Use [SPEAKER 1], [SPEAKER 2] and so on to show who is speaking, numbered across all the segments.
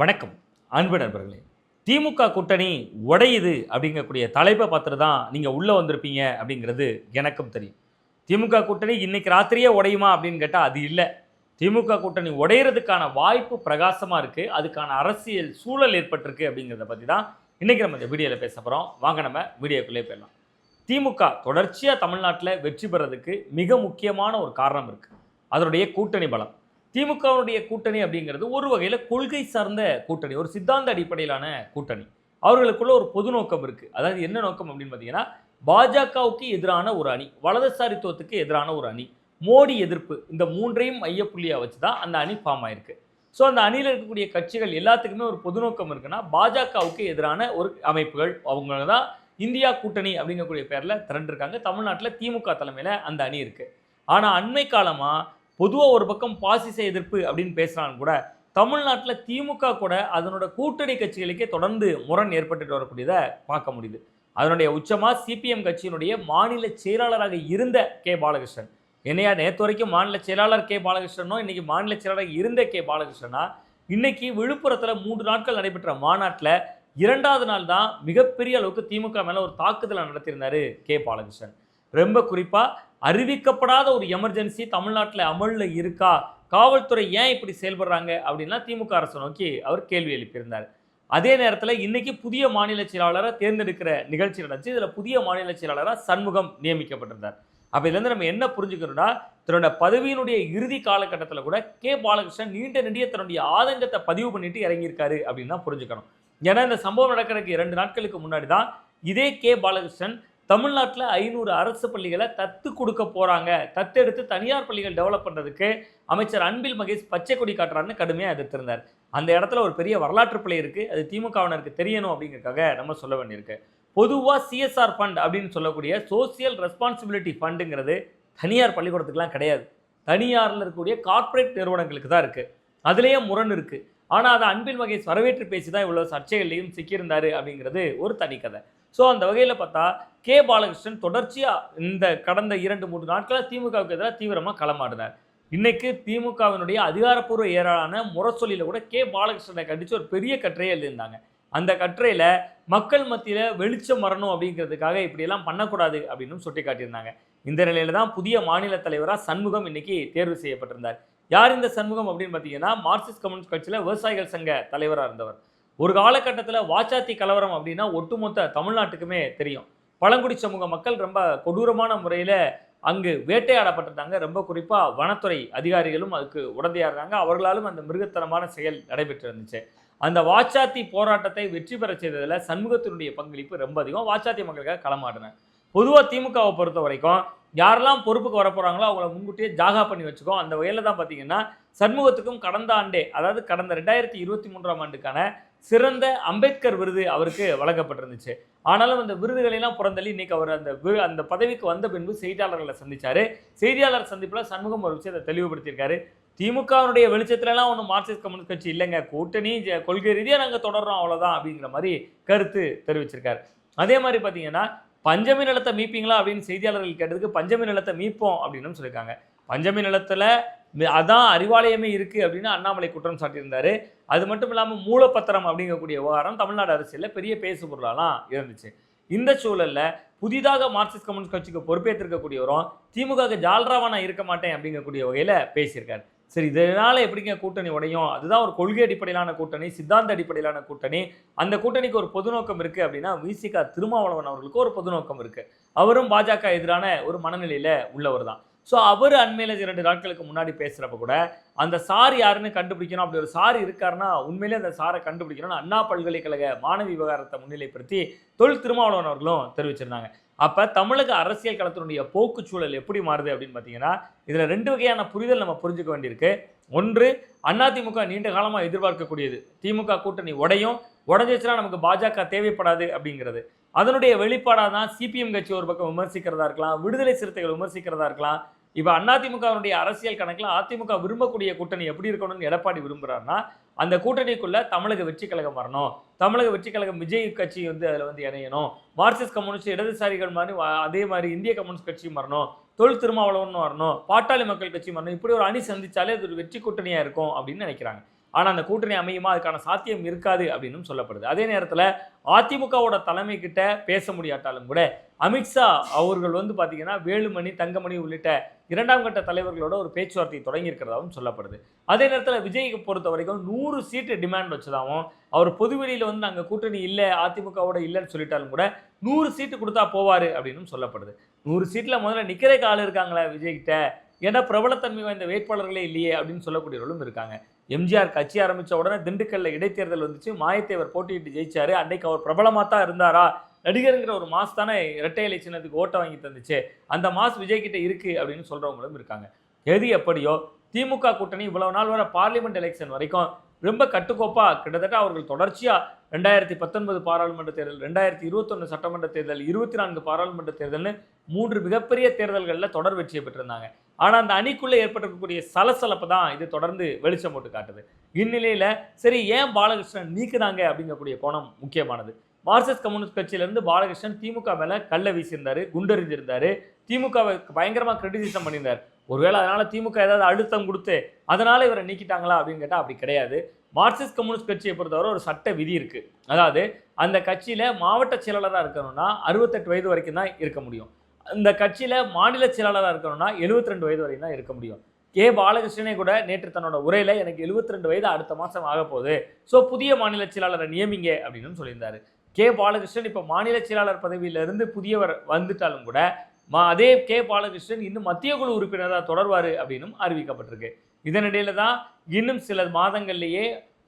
[SPEAKER 1] வணக்கம். அன்பு நண்பர்களே திமுக கூட்டணி உடையுது அப்படிங்கக்கூடிய தலைப்பை பார்த்துட்டு தான் நீங்கள் உள்ளே வந்திருப்பீங்க அப்படிங்கிறது எனக்கும் தெரியும். திமுக கூட்டணி இன்னைக்கு ராத்திரியே உடையுமா அப்படின்னு கேட்டால் அது இல்லை. திமுக கூட்டணி உடையிறதுக்கான வாய்ப்பு பிரகாசமாக இருக்குது அதுக்கான அரசியல் சூழல் ஏற்பட்டிருக்கு அப்படிங்கிறத பற்றி தான் இன்றைக்கி நம்ம இந்த வீடியோவில் பேச போகிறோம் வாங்க நம்ம வீடியோக்குள்ளே போயிடலாம். திமுக தொடர்ச்சியாக தமிழ்நாட்டில் வெற்றி பெறதுக்கு மிக முக்கியமான ஒரு காரணம் இருக்குது அதனுடைய கூட்டணி பலம். திமுகவுடைய கூட்டணி அப்படிங்கிறது ஒரு வகையில் கொள்கை சார்ந்த கூட்டணி ஒரு சித்தாந்த அடிப்படையிலான கூட்டணி. அவர்களுக்குள்ள ஒரு பொது நோக்கம் இருக்குது அதாவது என்ன நோக்கம் அப்படின்னு பார்த்தீங்கன்னா பாஜகவுக்கு எதிரான ஒரு அணி வலதுசாரித்துவத்துக்கு எதிரான ஒரு அணி மோடி எதிர்ப்பு இந்த மூன்றையும் மையப்புள்ளியாக வச்சு தான் அந்த அணி ஃபார்ம் ஆயிருக்கு. ஸோ அந்த அணியில் இருக்கக்கூடிய கட்சிகள் எல்லாத்துக்குமே ஒரு பொது நோக்கம் இருக்குன்னா பாஜகவுக்கு எதிரான ஒரு அமைப்புகள் அவங்க தான் இந்தியா கூட்டணி அப்படிங்கக்கூடிய பேரில் திரண்டிருக்காங்க. தமிழ்நாட்டில் திமுக தலைமையில் அந்த அணி இருக்குது ஆனால் அண்மை காலமாக பொதுவாக ஒரு பக்கம் பாசிச எதிர்ப்பு அப்படின்னு பேசுகிறான்னு கூட தமிழ்நாட்டில் திமுக கூட அதனோட கூட்டணி கட்சிகளுக்கே தொடர்ந்து முரண் ஏற்பட்டுட்டு வரக்கூடியதை பார்க்க முடியுது. அதனுடைய உச்சமாக சிபிஎம் கட்சியினுடைய மாநில செயலாளராக இருந்த கே. பாலகிருஷ்ணன். என்னையா நேற்று வரைக்கும் மாநில செயலாளர் கே. பாலகிருஷ்ணனோ இன்றைக்கி மாநில செயலாளர் இருந்த கே. பாலகிருஷ்ணனா இன்றைக்கி விழுப்புரத்தில் மூன்று நாட்கள் நடைபெற்ற மாநாட்டில் இரண்டாவது நாள் தான் மிகப்பெரிய அளவுக்கு திமுக மேலே ஒரு தாக்குதலை நடத்தியிருந்தார் கே. பாலகிருஷ்ணன். ரொம்ப குறிப்பாக அறிவிக்கப்படாத ஒரு எமர்ஜென்சி தமிழ்நாட்டில் அமலில் இருக்கா? காவல்துறை ஏன் இப்படி செயல்படுறாங்க? அப்படின்லாம் திமுக அரசு நோக்கி அவர் கேள்வி எழுப்பியிருந்தார். அதே நேரத்தில் இன்னைக்கு புதிய மாநில செயலாளராக தேர்ந்தெடுக்கிற நிகழ்ச்சி நடந்துச்சு. இதில் புதிய மாநில செயலாளராக சண்முகம் நியமிக்கப்பட்டிருந்தார். அப்போ இதுலேருந்து நம்ம என்ன புரிஞ்சுக்கணும்னா தன்னோட பதவியினுடைய இறுதி காலகட்டத்தில் கூட கே. பாலகிருஷ்ணன் நீண்ட நெடிய தன்னுடைய ஆதங்கத்தை பதிவு பண்ணிட்டு இறங்கியிருக்காரு அப்படின்னு தான் புரிஞ்சுக்கணும். ஏன்னா இந்த சம்பவம் நடக்கிறதுக்கு இரண்டு நாட்களுக்கு முன்னாடி தான் இதே கே. பாலகிருஷ்ணன் தமிழ்நாட்டில் ஐநூறு அரசு பள்ளிகளை தத்து கொடுக்க போகிறாங்க தத்தெடுத்து தனியார் பள்ளிகள் டெவலப் பண்ணுறதுக்கு அமைச்சர் அன்பில் மகேஷ் பச்சை கொடி காட்டுறாருன்னு கடுமையாக எதிர்த்திருந்தார். அந்த இடத்துல ஒரு பெரிய வரலாற்று பிள்ளை இருக்குது அது திமுகவினருக்கு தெரியணும் அப்படிங்கிறதுக்காக நம்ம சொல்ல வேண்டியிருக்கு. பொதுவாக சிஎஸ்ஆர் ஃபண்ட் அப்படின்னு சொல்லக்கூடிய சோசியல் ரெஸ்பான்சிபிலிட்டி ஃபண்டுங்கிறது தனியார் பள்ளிக்கூடத்துக்குலாம் கிடையாது. தனியாரில் இருக்கக்கூடிய கார்ப்பரேட் நிறுவனங்களுக்கு தான் இருக்குது அதுலேயே முரண் இருக்குது ஆனால் அதை அன்பில் மகேஷ் வரவேற்று பேசி தான் இவ்வளோ சர்ச்சைகள்லையும் சிக்கியிருந்தார் அப்படிங்கிறது ஒரு தனி கதை. ஸோ அந்த வகையில் பார்த்தா கே. பாலகிருஷ்ணன் தொடர்ச்சியாக இந்த கடந்த இரண்டு மூன்று நாட்களாக திமுகவுக்கு எதிராக தீவிரமாக களமாடினார் இன்னைக்கு திமுகவினுடைய அதிகாரப்பூர்வ ஏராளான முரசொலியில் கூட கே. பாலகிருஷ்ணனை கண்டித்து ஒரு பெரிய கட்டுரையை எழுதியிருந்தாங்க. அந்த கட்டுரையில் மக்கள் மத்தியில் வெளிச்சம் வரணும் அப்படிங்கிறதுக்காக இப்படியெல்லாம் பண்ணக்கூடாது அப்படின்னு சுட்டி காட்டியிருந்தாங்க இந்த நிலையில தான் புதிய மாநில தலைவராக சண்முகம் இன்னைக்கு தேர்வு செய்யப்பட்டிருந்தார். யார் இந்த சண்முகம் அப்படின்னு பார்த்தீங்கன்னா மார்க்சிஸ்ட் கம்யூனிஸ்ட் கட்சியில் விவசாயிகள் சங்க தலைவராக இருந்தவர். ஒரு காலகட்டத்தில் வாச்சாத்தி கலவரம் அப்படின்னா ஒட்டுமொத்த தமிழ்நாட்டுக்குமே தெரியும். பழங்குடி சமூக மக்கள் ரொம்ப கொடூரமான முறையில் அங்கு வேட்டையாடப்பட்டிருந்தாங்க. ரொம்ப குறிப்பாக வனத்துறை அதிகாரிகளும் அதுக்கு உடந்தையாடுறாங்க அவர்களாலும் அந்த மிருகத்தனமான செயல் நடைபெற்று இருந்துச்சு அந்த வாச்சாத்தி போராட்டத்தை வெற்றி பெற செய்ததில் சண்முகத்தினுடைய பங்களிப்பு ரொம்ப அதிகம். வாச்சாத்தி மக்களுக்காக களமாடினேன். பொதுவாக திமுகவை பொறுத்த வரைக்கும் யாரெல்லாம் பொறுப்புக்கு வர போகிறாங்களோ அவங்கள முன்கூட்டியே ஜாகா பண்ணி வச்சுக்கோ. அந்த வகையில் தான் பார்த்தீங்கன்னா சண்முகத்துக்கும் கடந்த ஆண்டே அதாவது கடந்த ரெண்டாயிரத்தி இருபத்தி மூன்றாம் ஆண்டுக்கான சிறந்த அம்பேத்கர் விருது அவருக்கு வழங்கப்பட்டிருந்துச்சு. ஆனாலும் அந்த விருதுகளெல்லாம் புறந்தள்ளி இன்னைக்கு அவர் அந்த விரு அந்த பதவிக்கு வந்த பின்பு செய்தியாளர்களை சந்தித்தார் செய்தியாளர் சந்திப்பில் சண்முகம் ஒரு விஷயத்தை தெளிவுபடுத்தியிருக்காரு. திமுகவுடைய வெளிச்சத்துலலாம் ஒன்றும் மார்க்சிஸ்ட் கம்யூனிஸ்ட் கட்சி இல்லைங்க. கூட்டணி ஜ- கொள்கை ரீதியாக நாங்கள் தொடர்றோம் அவ்வளோதான் அப்படிங்கிற மாதிரி கருத்து தெரிவிச்சிருக்காரு. அதே மாதிரி பார்த்தீங்கன்னா பஞ்சமி நிலத்தை மீட்பீங்களா அப்படின்னு செய்தியாளர்கள் கேட்டதுக்கு பஞ்சமி நிலத்தை மீட்போம் அப்படின்னு சொல்லியிருக்காங்க. பஞ்சமி நிலத்தில் அதான் அறிவாலயமே இருக்குது அப்படின்னு அண்ணாமலை குற்றம் சாட்டியிருந்தார். அது மட்டும் இல்லாமல் மூலப்பத்திரம் அப்படிங்கக்கூடிய விவகாரம் தமிழ்நாடு அரசியலில் பெரிய பேசு பொருளாலாம் இருந்துச்சு. இந்த சூழலில் புதிதாக மார்க்சிஸ்ட் கம்யூனிஸ்ட் கட்சிக்கு பொறுப்பேற்றிருக்கக்கூடியவரும் திமுக ஜால்ராவா நான் இருக்க மாட்டேன் அப்படிங்கக்கூடிய வகையில் பேசியிருக்காரு. சரி இதனால எப்படிங்க கூட்டணி உடையும்? அதுதான் ஒரு கொள்கை அடிப்படையிலான கூட்டணி சித்தாந்த அடிப்படையிலான கூட்டணி. அந்த கூட்டணிக்கு ஒரு பொது நோக்கம் இருக்கு அப்படின்னா விசிகா திருமாவளவன் அவர்களுக்கு ஒரு பொது நோக்கம் இருக்கு. அவரும் பாஜக எதிரான ஒரு மனநிலையில உள்ளவர் தான் ஸோ அவர் அண்மையில் இரண்டு நாட்களுக்கு முன்னாடி பேசுகிறப்ப கூட அந்த சார் யாருன்னு கண்டுபிடிக்கணும் அப்படி ஒரு சார் இருக்காருன்னா உண்மையிலே அந்த சாரை கண்டுபிடிக்கணும்னு அண்ணா பல்கலைக்கழக மாணவி விவகாரத்தை முன்னிலைப்படுத்தி தொழில் திருமாவளவன் அவர்களும் தெரிவிச்சிருந்தாங்க. அப்போ தமிழக அரசியல் களத்தினுடைய போக்கு சூழல் எப்படி மாறுது அப்படின்னு பார்த்தீங்கன்னா இதில் ரெண்டு வகையான புரிதல் நம்ம புரிஞ்சுக்க வேண்டியிருக்கு. ஒன்று அதிமுக நீண்ட காலமாக எதிர்பார்க்கக்கூடியது. திமுக கூட்டணி உடையும் உடஞ்சிச்சுன்னா நமக்கு பாஜக தேவைப்படாது அப்படிங்கிறது. அதனுடைய வெளிப்பாடாக தான் சிபிஎம் கட்சி ஒரு பக்கம் விமர்சிக்கிறதா இருக்கலாம் விடுதலை சிறுத்தைகள் விமர்சிக்கிறதா இருக்கலாம் இப்போ அதிமுகவினுடைய அரசியல் கணக்கில் அதிமுக விரும்பக்கூடிய கூட்டணி எப்படி இருக்கணும்னு எடப்பாடி விரும்புகிறாருன்னா அந்த கூட்டணிக்குள்ளே தமிழக வெற்றி கழகம் வரணும். தமிழக வெற்றி கழகம் விஜய் கட்சி வந்து அதில் வந்து இணையணும். மார்க்சிஸ்ட் கம்யூனிஸ்ட் இடதுசாரிகள் மாதிரி அதே மாதிரி இந்திய கம்யூனிஸ்ட் கட்சியும் வரணும். தொழில் திருமாவளவன் வரணும். பாட்டாளி மக்கள் கட்சியும் வரணும். இப்படி ஒரு அணி சந்திச்சாலே அது ஒரு வெற்றி கூட்டணியாக இருக்கும் அப்படின்னு நினைக்கிறாங்க. ஆனால் அந்த கூட்டணி அமையுமா? அதுக்கான சாத்தியம் இருக்காது அப்படின்னு சொல்லப்படுது. அதே நேரத்தில் அதிமுகவோட தலைமை கிட்ட பேச முடியாட்டாலும் கூட அமித்ஷா அவர்கள் வந்து பார்த்தீங்கன்னா வேலுமணி தங்கமணி உள்ளிட்ட இரண்டாம் கட்ட தலைவர்களோட ஒரு பேச்சுவார்த்தை தொடங்கியிருக்கிறதாகவும் சொல்லப்படுது. அதே நேரத்தில் விஜய்க்கு பொறுத்த வரைக்கும் நூறு சீட்டு டிமாண்ட் வச்சதாகவும் அவர் பொதுவெளியில் வந்து நாங்கள் கூட்டணி இல்லை அதிமுகவோட இல்லைன்னு சொல்லிட்டாலும் கூட நூறு சீட்டு கொடுத்தா போவார் அப்படின்னு சொல்லப்படுது. நூறு சீட்டில் முதல்ல நிற்கிற ஆள் இருக்காங்களே விஜய்கிட்ட ஏன்னா பிரபலத்தன்மை வாய்ந்த வேட்பாளர்களே இல்லையே அப்படின்னு சொல்லக்கூடியவர்களும் இருக்காங்க. எம்ஜிஆர் கட்சி ஆரம்பித்த உடனே திண்டுக்கல்ல இடைத்தேர்தல் வந்துச்சு. மாயத்தேவர் போட்டியிட்டு ஜெயிச்சாரு. அன்னைக்கு அவர் பிரபலமாக தான் இருந்தாரா? நடிகருங்கிற ஒரு மாஸ் தானே இரட்டை இலை சின்னத்துக்கு ஓட்டை வாங்கி தந்துச்சு. அந்த மாஸ் விஜய் கிட்ட இருக்கு அப்படின்னு சொல்கிறவங்களும் இருக்காங்க. எது எப்படியோ திமுக கூட்டணி இவ்வளவு நாள் வர பார்லிமெண்ட் எலெக்ஷன் வரைக்கும் ரொம்ப கட்டுக்கோப்பாக கிட்டத்தட்ட அவர்கள் தொடர்ச்சியாக ரெண்டாயிரத்தி பத்தொன்பது பாராளுமன்ற தேர்தல் ரெண்டாயிரத்தி இருபத்தொன்று சட்டமன்ற தேர்தல் இருபத்தி நான்கு பாராளுமன்ற தேர்தல்னு மூன்று மிகப்பெரிய தேர்தல்களில் தொடர் வெற்றியை பெற்றிருந்தாங்க. ஆனால் அந்த அணிக்குள்ளே ஏற்பட்டிருக்கக்கூடிய சலசலப்பு தான் இது தொடர்ந்து வெளிச்சம் போட்டு காட்டுது. இந்நிலையில் சரி ஏன் பாலகிருஷ்ணன் நீக்குனாங்க அப்படிங்கக்கூடிய கோணம் முக்கியமானது. மார்க்சிஸ்ட் கம்யூனிஸ்ட் கட்சியிலேருந்து பாலகிருஷ்ணன் திமுக மேலே கல்லை வீசியிருந்தார் குண்டெறிஞ்சிருந்தாரு. திமுகவை பயங்கரமாக கிரிட்டிசிசம் பண்ணியிருந்தார். ஒருவேளை அதனால் திமுக ஏதாவது அழுத்தம் கொடுத்து அதனால் இவரை நீக்கிட்டாங்களா அப்படின்னு கேட்டால் அப்படி கிடையாது. மார்க்சிஸ்ட் கம்யூனிஸ்ட் கட்சியை பொறுத்தவரை ஒரு சட்ட விதி இருக்குது அதாவது அந்த கட்சியில் மாவட்ட செயலாளராக இருக்கணும்னா அறுபத்தெட்டு வயது வரைக்கும் தான் இருக்க முடியும். இந்த கட்சியில் மாநில செயலாளராக இருக்கணும்னா 72 ரெண்டு வயது வரைக்கும் தான் இருக்க முடியும். கே. பாலகிருஷ்ணனே கூட நேற்று தன்னோட உரையில் எனக்கு 72 ரெண்டு வயது அடுத்த மாதம் ஆக போகுது. ஸோ புதிய மாநில செயலாளரை நியமிங்க அப்படின்னு சொல்லியிருந்தாரு. கே. பாலகிருஷ்ணன் இப்போ மாநில செயலாளர் பதவியிலிருந்து புதியவர் வந்துட்டாலும் கூட அதே கே. பாலகிருஷ்ணன் இன்னும் மத்திய குழு உறுப்பினராக தொடர்வார் அப்படின்னும் அறிவிக்கப்பட்டிருக்கு. இதனிடையில் தான் இன்னும் சில மாதங்கள்லேயே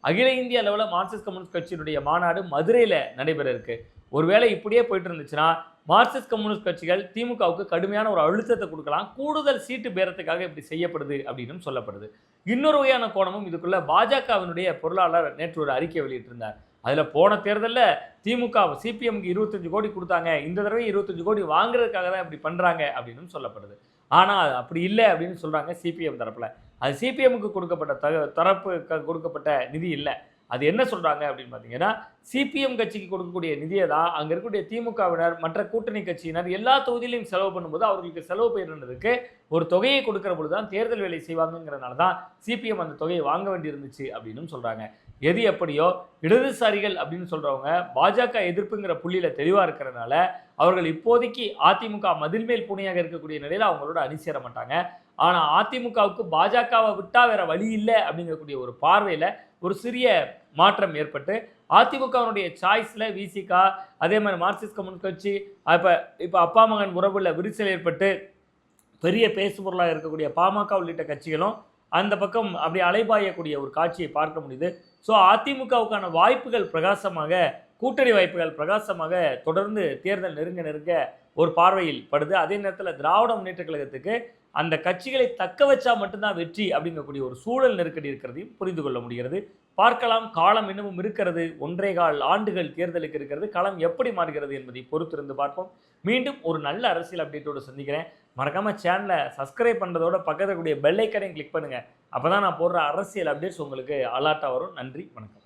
[SPEAKER 1] அகில இந்திய அளவில் மார்க்சிஸ்ட் கம்யூனிஸ்ட் கட்சியினுடைய மாநாடு மதுரையில் நடைபெற இருக்கு ஒருவேளை இப்படியே போயிட்டு இருந்துச்சுன்னா மார்க்சிஸ்ட் கம்யூனிஸ்ட் கட்சிகள் திமுகவுக்கு கடுமையான ஒரு அழுத்தத்தை கொடுக்கலாம் கூடுதல் சீட்டு பேரத்துக்காக இப்படி செய்யப்படுது அப்படின்னும் சொல்லப்படுது. இன்னொரு வகையான கோணமும் இதுக்குள்ள பாஜகவினுடைய பொருளாளர் நேற்று ஒரு அறிக்கை வெளியிட்டிருந்தார். அதில் போன தேர்தலில் திமுக சிபிஎம்க்கு இருபத்தஞ்சு கோடி கொடுத்தாங்க. இந்த தடவை இருபத்தஞ்சு கோடி வாங்குறதுக்காக தான் இப்படி பண்ணுறாங்க அப்படின்னும் சொல்லப்படுது. ஆனால் அப்படி இல்லை அப்படின்னு சொல்கிறாங்க சிபிஎம் தரப்பில். அது சிபிஎம்க்கு கொடுக்கப்பட்ட தக தரப்பு க- கொடுக்கப்பட்ட நிதி இல்லை. அது என்ன சொல்கிறாங்க அப்படின்னு பார்த்தீங்கன்னா சிபிஎம் கட்சிக்கு கொடுக்கக்கூடிய நிதியை தான் அங்கே இருக்கக்கூடிய திமுகவினர் மற்ற கூட்டணி கட்சியினர் எல்லா தொகுதியிலையும் செலவு பண்ணும்போது அவர்களுக்கு செலவு பயிரிடுறதுக்கு ஒரு தொகையை கொடுக்குற பொழுது தான் தேர்தல் வேலை செய்வாங்கங்கிறனால தான் சிபிஎம் அந்த தொகையை வாங்க வேண்டியிருந்துச்சு அப்படின்னும் சொல்கிறாங்க எது எப்படியோ இடதுசாரிகள் அப்படின்னு சொல்கிறவங்க பாஜக எதிர்ப்புங்கிற புள்ளியில் தெளிவாக இருக்கிறனால அவர்கள் இப்போதைக்கு அதிமுக மதில் மேல் பூனையாக இருக்கக்கூடிய நிலையில் அவங்களோட அணி சேர மாட்டாங்க. ஆனால் அதிமுகவுக்கு பாஜகவை விட்டால் வேற வழி இல்லை அப்படிங்கக்கூடிய ஒரு பார்வையில் ஒரு சிறிய மாற்றம் ஏற்பட்டு அதிமுகவினுடைய சாய்ஸில் விசிகா அதே மாதிரி மார்க்சிஸ்ட் கம்யூனிஸ்ட் கட்சி இப்போ இப்போ அப்பா மகன் உறவில் விரிசல் ஏற்பட்டு பெரிய பேசுபொருளாக இருக்கக்கூடிய பாமக உள்ளிட்ட கட்சிகளும் அந்த பக்கம் அப்படி அலைபாயக்கூடிய ஒரு காட்சியை பார்க்க முடியுது. ஸோ அதிமுகவுக்கான வாய்ப்புகள் பிரகாசமாக கூட்டணி வாய்ப்புகள் பிரகாசமாக தொடர்ந்து தேர்தல் நெருங்க நெருங்க ஒரு பார்வையில் படுது. அதே நேரத்தில் திராவிட முன்னேற்ற கழகத்துக்கு அந்த கட்சிகளை தக்க வச்சா மட்டும்தான் வெற்றி அப்படிங்கக்கூடிய ஒரு சூழல் நெருக்கடி இருக்கிறதையும் புரிந்து கொள்ள முடிகிறது. பார்க்கலாம் காலம் இன்னமும் இருக்கிறது. ஒன்றே கால் ஆண்டுகள் தேர்தலுக்கு இருக்கிறது. களம் எப்படி மாறுகிறது என்பதை பொறுத்திருந்து பார்ப்போம். மீண்டும் ஒரு நல்ல அரசியல் அப்டேட்டோடு சந்திக்கிறேன். மறக்காம சேனலை சப்ஸ்கிரைப் பண்ணுறதோட பக்கத்தில் கூடிய பெல் ஐக்கனையும் பண்ணுங்கள் அப்போ தான் நான் போடுற அரசியல் அப்டேட்ஸ் உங்களுக்கு அலர்ட்டாக வரும். நன்றி வணக்கம்.